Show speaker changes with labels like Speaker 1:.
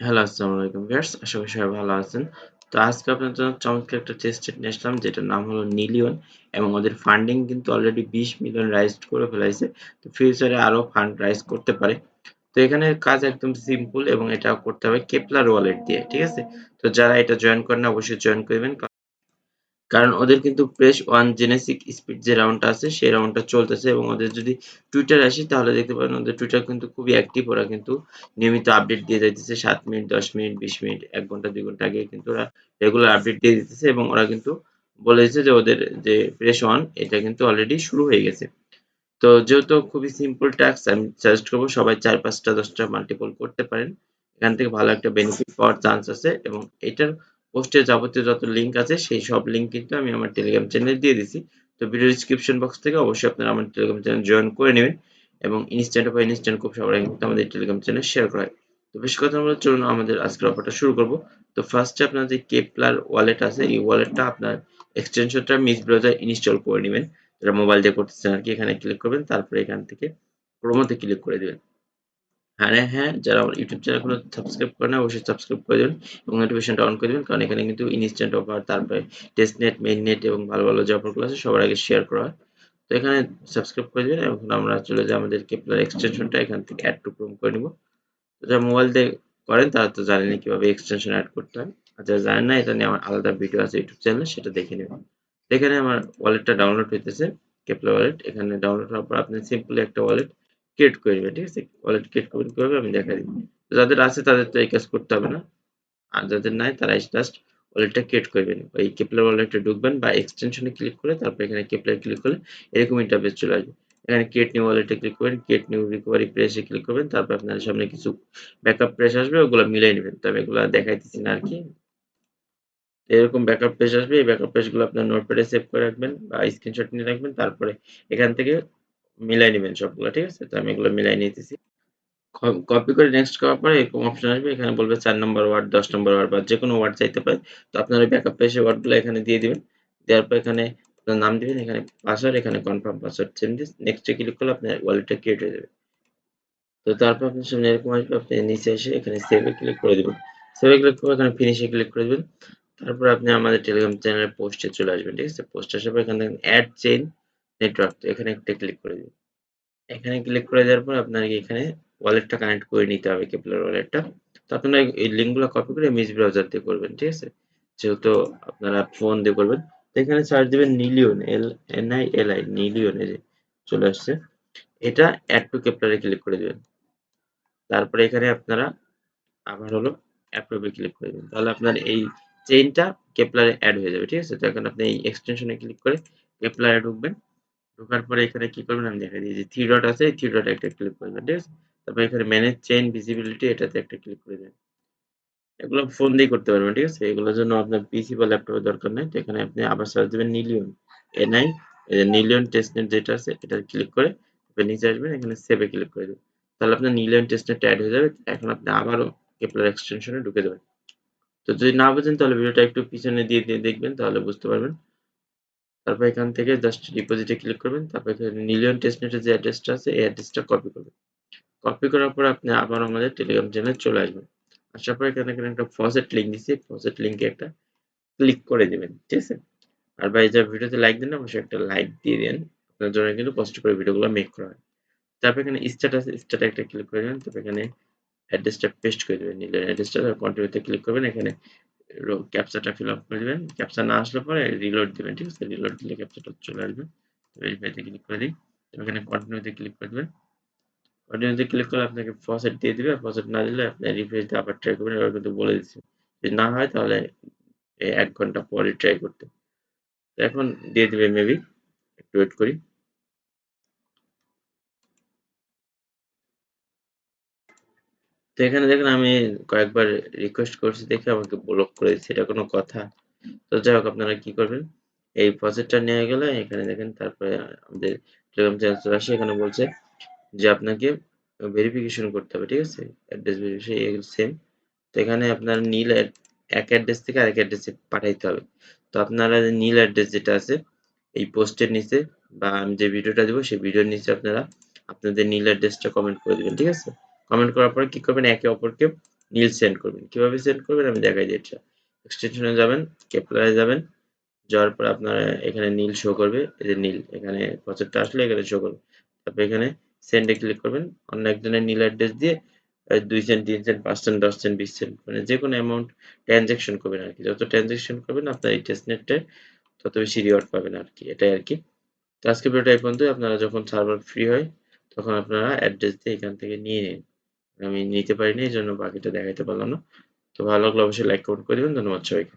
Speaker 1: Hello, আসসালামু আলাইকুম viewers, আশা করি সবাই ভালো আছেন। তো আজকে আপনার জন্য চমৎকার একটা টেস্ট নিয়ে আসলাম, যেটার নাম হলো নিলিয়ন এবং ওদের ফান্ডিং কিন্তু অলরেডি বিশ মিলিয়ন রাইজ করে ফেলাইছে। তো ফিউচারে আরও ফান্ড রাইজ করতে পারে। তো এখানে কাজ একদম সিম্পল এবং এটা করতে হবে কেপলার ওয়ালেট দিয়ে, ঠিক আছে? তো যারা এটা জয়েন করেন অবশ্যই জয়েন করবেন। কারণ ওদের কিন্তু প্রেস ওয়ান জেনেসিক স্পিড যে রাউন্ডটা আছে, সেই রাউন্ডটা চলতেছে এবং ওদের যদি টুইটার আসি, তাহলে দেখতে পারেন ওদের টুইটার কিন্তু খুবই অ্যাক্টিভ ওরা কিন্তু নিয়মিত আপডেট দিয়ে যাইতেছে। সাত মিনিট, দশ মিনিট, বিশ মিনিট, এক ঘণ্টা, দুই ঘণ্টা আগে কিন্তু ওরা রেগুলার আপডেট দিয়ে দিতেছে এবং ওরা কিন্তু বলে দিচ্ছে যে ওদের যে প্রেস ওয়ান এটা কিন্তু অলরেডি শুরু হয়ে গেছে। তো যেহেতু খুবই সিম্পল টাস্ক আমি সাজেস্ট করব সবাই চার, পাঁচটা, দশটা মাল্টিপল করতে পারেন। এখান থেকে ভালো একটা বেনিফিট পাওয়ার চান্স আছে এবং এটার পোস্টে যাবতীয় যত লিঙ্ক আছে, সেই সব লিঙ্ক কিন্তু আমি আমার টেলিগ্রাম চ্যানেলে দিয়ে দিছি। তো ভিডিও ডিসক্রিপশন বক্স থেকে অবশ্যই আপনারা আমার টেলিগ্রাম চ্যানেল জয়েন করে নেবেন এবং ইনস্ট্যান্ট বা ইনস্ট্যান্ট খুব সবার কিন্তু আমাদের টেলিগ্রাম চ্যানেল শেয়ার করা হয়। তো বেশি কথা বলার চলুন আমাদের আজকের অফারটা শুরু করব। তো ফার্স্টে আপনার যে কেপলার ওয়ালেট আছে, এই ওয়ালেটটা আপনার এক্সটেনশনটা মিস ব্রাউজার ইনস্টল করে নেবেন। যেটা মোবাইল দিয়ে করতেছেন আর কি, এখানে ক্লিক করবেন, তারপরে এখান থেকে ক্রোমোতে ক্লিক করে দেবেন। হ্যাঁ হ্যাঁ যারা আমার ইউটিউব চ্যানেল এখনও সাবস্ক্রাইব করে না অবশ্যই সাবস্ক্রাইব করে দেবেন এবং নোটিফিকেশনটা অন করে দেবেন। কারণ এখানে কিন্তু ইনস্ট্যান্ট অফার তারপরে টেস্ট নেট মেইন নেট এবং ভালো ভালো যে অফারগুলো আছে, সবার আগে শেয়ার করা হয়। তো এখানে সাবস্ক্রাইব করে দেবেন এখন আমরা চলে যাই আমাদের কেপলার এক্সটেনশনটা এখান থেকে অ্যাড টু ক্রোম করে নিব। তো যারা মোবাইল দিয়ে করেন, তারা তো জানেন কীভাবে এক্সটেনশন অ্যাড করতে হয়। আর যারা জানেন না, এটা নিয়ে আমার আলাদা ভিডিও আছে ইউটিউব চ্যানেলে সেটা দেখে নেবেন। এখানে আমার ওয়ালেটটা ডাউনলোড হইতেছে কেপলা ওয়ালেট এখানে ডাউনলোড হওয়ার পর আপনি সিম্পলি একটা ওয়ালেট ক্রিয়েট করে নেবেন ঠিক আছে? ওয়ালেট ক্রিয়েট করবেন কীভাবে আমি দেখা দিই যাদের আছে তাদের তো এই কাজ করতে হবে না। আর যাদের নাই তারা জাস্ট ওয়ালেটটা ক্রিয়েট করবেন। ওই কেপলার ওয়ালেটে ঢুকবেন বা এক্সটেনশনে ক্লিক করে তারপর এখানে কেপলার ক্লিক করলে এরকম ইন্টারফেস চলে আসবে। এখানে ক্রিয়েট নিউ ওয়ালেটে ক্লিক করবেন ক্রিয়েট নিউ রিকভারি প্রেসে ক্লিক করবেন, তারপর আপনার সামনে কিছু ব্যাকআপ প্রেস আসবে, ওগুলো মিলাই নেবেন। তবে এগুলো দেখাইতেছি না আর কি। এরকম ব্যাকআপ পেজ আসবে, এই ব্যাকআপ পেজগুলো আপনার নোটপ্যাডে সেভ করে রাখবেন বা স্ক্রিনশট নিয়ে রাখবেন, তারপরে এখান থেকে মিলাই নেবেন সবগুলো, ঠিক আছে? তো আমি এগুলো মিলাই নিতেছি। কপি করে নেক্সট করার পরে এরকম অপশন আসবে, এখানে বলবে চার নম্বর ওয়ার্ড দশ নম্বর ওয়ার্ড বা যে কোনো ওয়ার্ড চাইতে পারে তো আপনার ব্যাকআপ পেজের ওয়ার্ডগুলো এখানে দিয়ে দিবেন। দেওয়ার পর এখানে আপনার নাম দিবেন, এখানে পাসওয়ার্ড এখানে কনফার্ম পাসওয়ার্ড চেঞ্জেস নেক্সটে ক্লিক করলে আপনার ওয়ালেটটা ক্রিয়েট হয়ে যাবে। তো তারপর আপনার সামনে এরকম আসবে, আপনি নিচে এসে এখানে সেভে ক্লিক করে দিবেন। সেভে ক্লিক করে এখানে ফিনিশে ক্লিক করে দিবেন। তারপর আপনি আমাদের টেলিগ্রাম চ্যানেলের পোস্টে চলে আসবেন, ঠিক আছে? পোস্ট আসার পর এখানে অ্যাড চেইন নেটওয়ার্ক তো এখানে একটা ক্লিক করে দিবেন এখানে ক্লিক করে দেওয়ার পর আপনার এখানে ওয়ালেটটা কানেক্ট করে নিতে হবে কেপলার ওয়ালেটটা তো আপনারা এই লিঙ্কগুলো কপি করে মিস ব্রাউজার দিয়ে করবেন, ঠিক আছে? যেহেতু আপনারা ফোন দিয়ে করবেন, তো এখানে সার্চ দিবেন Nillion L N I L I Nillion এই যে চলে আসছে। এটা অ্যাড টু কেপলারে ক্লিক করে দিবেন। তারপরে এখানে আপনারা আবার হলো অ্যাপ্রুভে ক্লিক করে দিবেন। তাহলে আপনার এই চেইনটা কেপলারে অ্যাড হয়ে যাবে, ঠিক আছে? তো এখন আপনি এই এক্সটেনশনে ক্লিক করে কেপলারে ঢুকবেন। ঢোকার পরে এখানে কি করবেন? আমি দেখা যে থ্রি ডট আছে থ্রি ডট একটা ক্লিক করে করবেন, ঠিক তারপর এখানে ম্যানেজ চেইন ভিজিবিলিটি এটাতে একটা ক্লিক করে দেবেন। এগুলো ফোন দিয়ে করতে পারবেন, ঠিক আছে? এগুলোর জন্য আপনার পিসি বা ল্যাপটপের দরকার নেই। তো এখানে আপনি আবার সার্চ দেবেন নিলিয়ন এনআই নিলিয়ন টেস্টনেট যেটা আছে, এটা ক্লিক করে নিচে আসবেন, এখানে সেভে ক্লিক করে দেবেন। তাহলে আপনার নিলিয়ন টেস্টনেট অ্যাড হয়ে যাবে, এখন আপনি আবারও কেপলার এক্সটেনশনে ঢুকে দেবেন তো যদি না বোঝেন, তাহলে ভিডিওটা একটু পিছনে দিয়ে দিয়ে দেখবেন, তাহলে বুঝতে পারবেন তারপর এখান থেকে জাস্ট ডিপোজিটে ক্লিক করবেন, তারপর নিলিয়ন টেস্টনেটের যে অ্যাড্রেসটা আছে, এই অ্যাড্রেসটা কপি করবেন। কপি করার পর আপনি আবার আমাদের টেলিগ্রাম চ্যানেলে চলে আসবেন। আসার পর এখানে এখানে একটা ফসেট লিঙ্ক দিচ্ছি ফসেট লিঙ্কে একটা ক্লিক করে দেবেন, ঠিক আছে? আর ভাই যা ভিডিওতে লাইক দেন অবশ্যই একটা লাইক দিয়ে দেন। আপনার জন্য কিন্তু কষ্ট করে ভিডিওগুলো মেক করা হয়। তারপর এখানে স্ট্যাটাস স্ট্যাটাস একটা ক্লিক করে দেবেন, তারপর এখানে অ্যাড্রেসটা পেস্ট করে দেবেন, নিলেন অ্যাড্রেসটা কন্টিনিউতে ক্লিক করবেন। এখানে ক্যাপচাটা ফিল আপ করে দেবেন। ক্যাপচা না আসলে পরে রিলোড দেবেন, ঠিক আছে? রিলোড দিলে ক্যাপচাটা চলে আসবে। ভেরিফাইতে ক্লিক করে দিই। এখানে কন্টিনিউতে ক্লিক করে দেবেন। কন্টিনিউতে ক্লিক করলে আপনাকে ফসেট দিয়ে দেবে। ফসেট না দিলে আপনি রিফ্রেশ দিয়ে আবার ট্রাই করবেন। এবার কিন্তু বলে দিচ্ছে। যদি না হয় তাহলে এক ঘণ্টা পরে ট্রাই করতে। এখন দিয়ে দেবে মেবি একটু ওয়েট করি। তো এখানে দেখেন, আমি কয়েকবার রিকোয়েস্ট করছি দেখে আমাকে ব্লক করে দিচ্ছে, এটা কোনো কথা। তো যাই হোক, আপনারা কি করবেন? এই প্রজেক্টটা নিয়ে গেলে, এখানে দেখেন তারপরে আমাদের টেলিগ্রাম চ্যানেল চলে আসে, এখানে বলছে যে আপনাকে ভেরিফিকেশন করতে হবে, ঠিক আছে? অ্যাড্রেস ভেরিফিকেশন সেম তো এখানে আপনার নীল এক অ্যাড্রেস থেকে আরেক অ্যাড্রেসে পাঠাইতে হবে। তো আপনারা নীল অ্যাড্রেস যেটা আছে, এই পোস্টের নিচে বা আমি যে ভিডিওটা দেবো, সেই ভিডিওর নিচে আপনারা আপনাদের নীল অ্যাড্রেসটা কমেন্ট করে দেবেন, ঠিক আছে? কমেন্ট করার পরে কি করবেন? একে অপরকে নীল সেন্ড করবেন। কীভাবে সেন্ড করবেন? আমি দেখাই দিচ্ছি এক্সটেনশনে যাবেন কেপলারে যাবেন। যাওয়ার পর আপনার এখানে নীল শো করবে। এই যে নীল, এখানে প্রজেক্টটা আসলে এখানে শো করবে। তারপর এখানে সেন্ডে ক্লিক করবেন। অন্য একজনের নীল অ্যাড্রেস দিয়ে দুই সেন্ট তিন সেন্ট পাঁচ সেন্ট দশ সেন্ট বিশ সেন্ট মানে যে কোনো অ্যামাউন্ট ট্রানজ্যাকশন করবেন আর কি। যত ট্রানজ্যাকশন করবেন, আপনার এই টেস্টনেটটায় তত বেশি রিওয়ার্ড পাবেন আর কি। এটাই আর কি। তো আজকে ভিডিওটা এই পর্যন্তই। আপনারা যখন সার্ভার ফ্রি হয়, তখন আপনারা অ্যাড্রেস দিয়ে এখান থেকে নিয়ে নিন। আমি নিতে পারিনি, এই জন্য বাকিটা দেখাইতে পারলাম না। তো ভালো লাগলে অবশ্যই লাইক কমেন্ট করে দিবেন। ধন্যবাদ সবাইকে।